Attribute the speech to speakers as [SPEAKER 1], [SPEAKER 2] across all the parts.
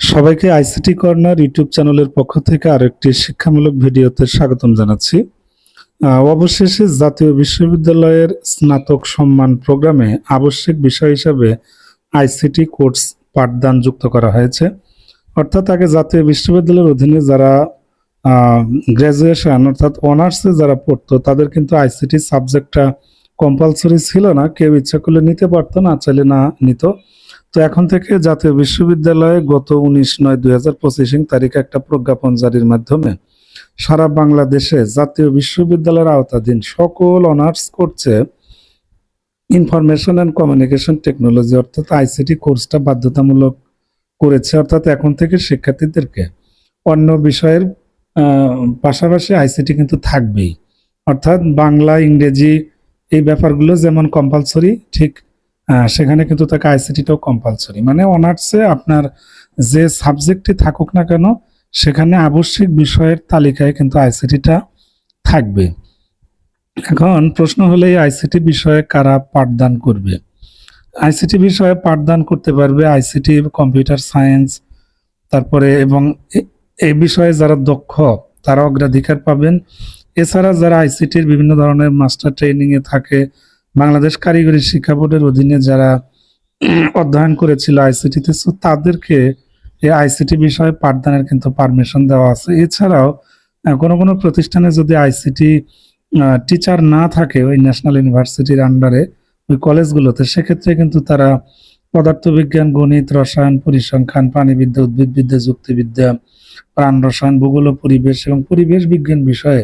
[SPEAKER 1] সবাইকে ICT corner YouTube চ্যানেলের পক্ষ থেকে আরেকটি শিক্ষামূলক ভিডিওতে স্বাগতম জানাচ্ছি। অবশেষে জাতীয় বিশ্ববিদ্যালয়ের স্নাতক সম্মান প্রোগ্রামে আবশ্যিক বিষয় হিসাবে আইসিটি কোর্স পাঠদান যুক্ত করা হয়েছে। অর্থাৎ আগে জাতীয় বিশ্ববিদ্যালয়ের অধীনে যারা গ্র্যাজুয়েশন অর্থাৎ অনার্সে যারা পড়তো, তাদের কিন্তু আইসিটি সাবজেক্টটা কম্পালসরি ছিল না। কেউ ইচ্ছা করলে নিতে পারতো, না চাইলে না নিত। তো এখন থেকে জাতীয় বিশ্ববিদ্যালয়ে গত উনিশ নয় দুই হাজার পঁচিশিং তারিখে একটা প্রজ্ঞাপন জারির মাধ্যমে সারা বাংলাদেশে জাতীয় বিশ্ববিদ্যালয়ের আওতাধীন সকল অনার্স করছে ইনফরমেশন অ্যান্ড কমিউনিকেশন টেকনোলজি অর্থাৎ আইসিটি কোর্সটা বাধ্যতামূলক করেছে। অর্থাৎ এখন থেকে শিক্ষার্থীদেরকে অন্য বিষয়ের পাশাপাশি আইসিটি কিন্তু থাকবেই। অর্থাৎ বাংলা, ইংরেজি এই ব্যাপারগুলো যেমন কম্পালসরি ঠিক সেখানে কিন্তু তাকে আইসিটিটাও কম্পালসরি মানে অনার্সে আপনার যে সাবজেক্টই থাকুক না কেন, সেখানে আবশ্যিক বিষয়ের তালিকায় কিন্তু আইসিটিটা থাকবে। এখন প্রশ্ন হলে, এই আইসিটি বিষয়ে কারা পাঠদান করবে? আইসিটি বিষয়ে পাঠদান করতে পারবে আইসিটি কম্পিউটার সায়েন্স তারপরে এবং এই বিষয়ে যারা দক্ষ, তারা অগ্রাধিকার পাবেন। এছাড়া যারা আইসিটির বিভিন্ন ধরনের মাস্টার ট্রেনিং এ থাকে বাংলাদেশ কারিগরি শিক্ষা বোর্ডের অধীনে যারা অধ্যয়ন করেছিল আইসিটিতে সো তাদেরকে এই আইসিটি বিষয়ে পাঠদানের কিন্তু পারমিশন দেওয়া আছে। এছাড়াও কোনো কোনো প্রতিষ্ঠানে যদি আইসিটি টিচার না থাকে ওই ন্যাশনাল ইউনিভার্সিটির আন্ডারে ওই কলেজগুলোতে সেক্ষেত্রে কিন্তু তারা পদার্থবিজ্ঞান, গণিত, রসায়ন, পরিসংখ্যান, প্রাণীবিদ্যা, উদ্ভিদবিদ্যা, যুক্তিবিদ্যা, প্রাণ রসায়ন, ভূগোল পরিবেশ এবং পরিবেশ বিজ্ঞান বিষয়ে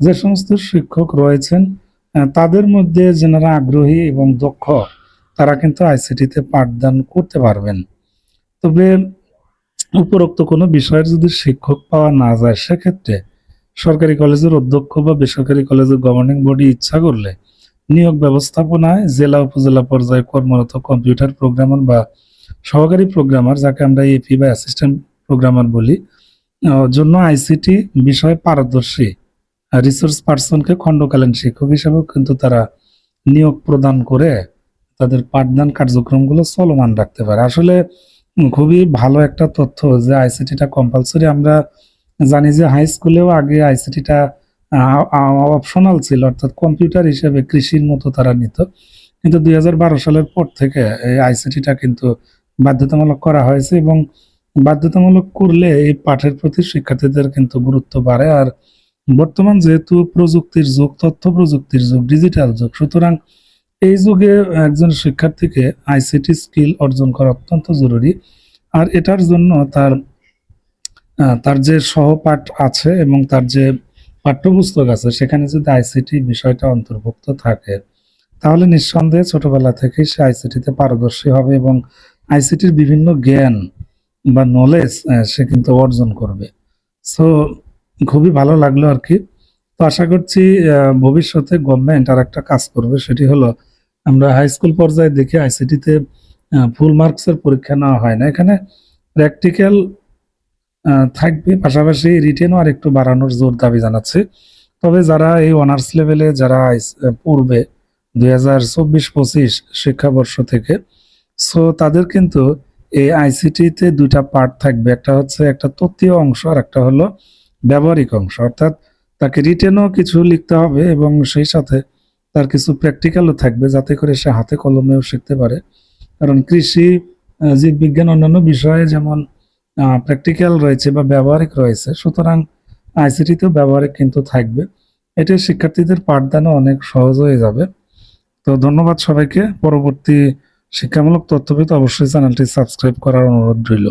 [SPEAKER 1] যে সমস্ত শিক্ষক রয়েছেন তাদের মধ্যে যারা আগ্রহী এবং দক্ষ, তারা কিন্তু আইসিটিতে পাঠদান করতে পারবেন। তবে উপরোক্ত কোনো বিষয়ের যদি শিক্ষক পাওয়া না যায়, সেক্ষেত্রে সরকারি কলেজের অধ্যক্ষ বা বেসরকারি কলেজের গভর্নিং বডি ইচ্ছা করলে নিয়োগ ব্যবস্থাপনায় জেলা, উপজেলা পর্যায়ে কর্মরত কম্পিউটার প্রোগ্রামার বা সহকারী প্রোগ্রামার যাকে আমরা এপি বা অ্যাসিস্ট্যান্ট প্রোগ্রামার বলি জন্য আইসিটি বিষয়ে পারদর্শী। রিসোর্স পার্সনকে খণ্ডকালীন শিক্ষক হিসেবেও কিন্তু তারা নিয়োগ প্রদান করে তাদের পাঠদান কার্যক্রমগুলো চলমান রাখতে পারে। আসলে খুবই ভালো একটা তথ্য যে আইসিটিটা কম্পালসরি আমরা জানি যে হাই স্কুলেও আগে আইসিটিটা অপশনাল ছিল, অর্থাৎ কম্পিউটার হিসেবে কৃষির মতো তারা নিত। কিন্তু দুই হাজার বারো সালের পর থেকে এই আইসিটিটা কিন্তু বাধ্যতামূলক করা হয়েছে এবং বাধ্যতামূলক করলে এই পাঠের প্রতি শিক্ষার্থীদের কিন্তু গুরুত্ব বাড়ে। আর বর্তমান যেহেতু প্রযুক্তির যুগ, তথ্য প্রযুক্তির যুগ ডিজিটাল যুগ, সুতরাং এই যুগে একজন শিক্ষার্থীকে আইসিটি স্কিল অর্জন করা অত্যন্ত জরুরি। আর এটার জন্য তার তার যে সহপাঠ আছে এবং তার যে পাঠ্যপুস্তক আছে, সেখানে যদি আইসিটি বিষয়টা অন্তর্ভুক্ত থাকে, তাহলে নিঃসন্দেহে ছোটবেলা থেকেই সে আইসিটিতে পারদর্শী হবে এবং আইসিটির বিভিন্ন জ্ঞান বা নলেজ সে কিন্তু অর্জন করবে। সো খুবই ভালো লাগল আর কি। তো আশা করছি ভবিষ্যতে গভর্নমেন্ট আর একটা কাজ করবে, সেটি হলো আমরা হাই স্কুল পর্যায়ে দেখি আইসিটিতে ফুল মার্কসের পরীক্ষা নেওয়া হয় না। এখানে প্র্যাকটিক্যাল থাকবে, পাশাপাশি রিটেনও আর একটু বাড়ানোর জোর দাবি জানাচ্ছে। তবে যারা এই অনার্স লেভেলে যারা পড়বে দুই হাজার চব্বিশ পঁচিশ শিক্ষাবর্ষ থেকে সো তাদের কিন্তু এই আইসিটিতে দুইটা পার্ট থাকবে। একটা হচ্ছে একটা তত্ত্বীয় অংশ আর একটা হলো ব্যবহারিক অংশ, অর্থাৎ তাকে রিটেনও কিছু লিখতে হবে এবং সেই সাথে তার কিছু প্র্যাকটিক্যালও থাকবে যাতে করে সে হাতে কলমেও শিখতে পারে। কারণ কৃষি জীববিজ্ঞান অন্যান্য বিষয়ে যেমন প্র্যাকটিক্যাল রয়েছে বা ব্যবহারিক রয়েছে, সুতরাং আইসিটিতেও ব্যবহারিক কিন্তু থাকবে। এটি শিক্ষার্থীদের পাঠদানও অনেক সহজ হয়ে যাবে। তো ধন্যবাদ সবাইকে। পরবর্তী শিক্ষামূলক তথ্য অবশ্যই চ্যানেলটি সাবস্ক্রাইব করার অনুরোধ রইল।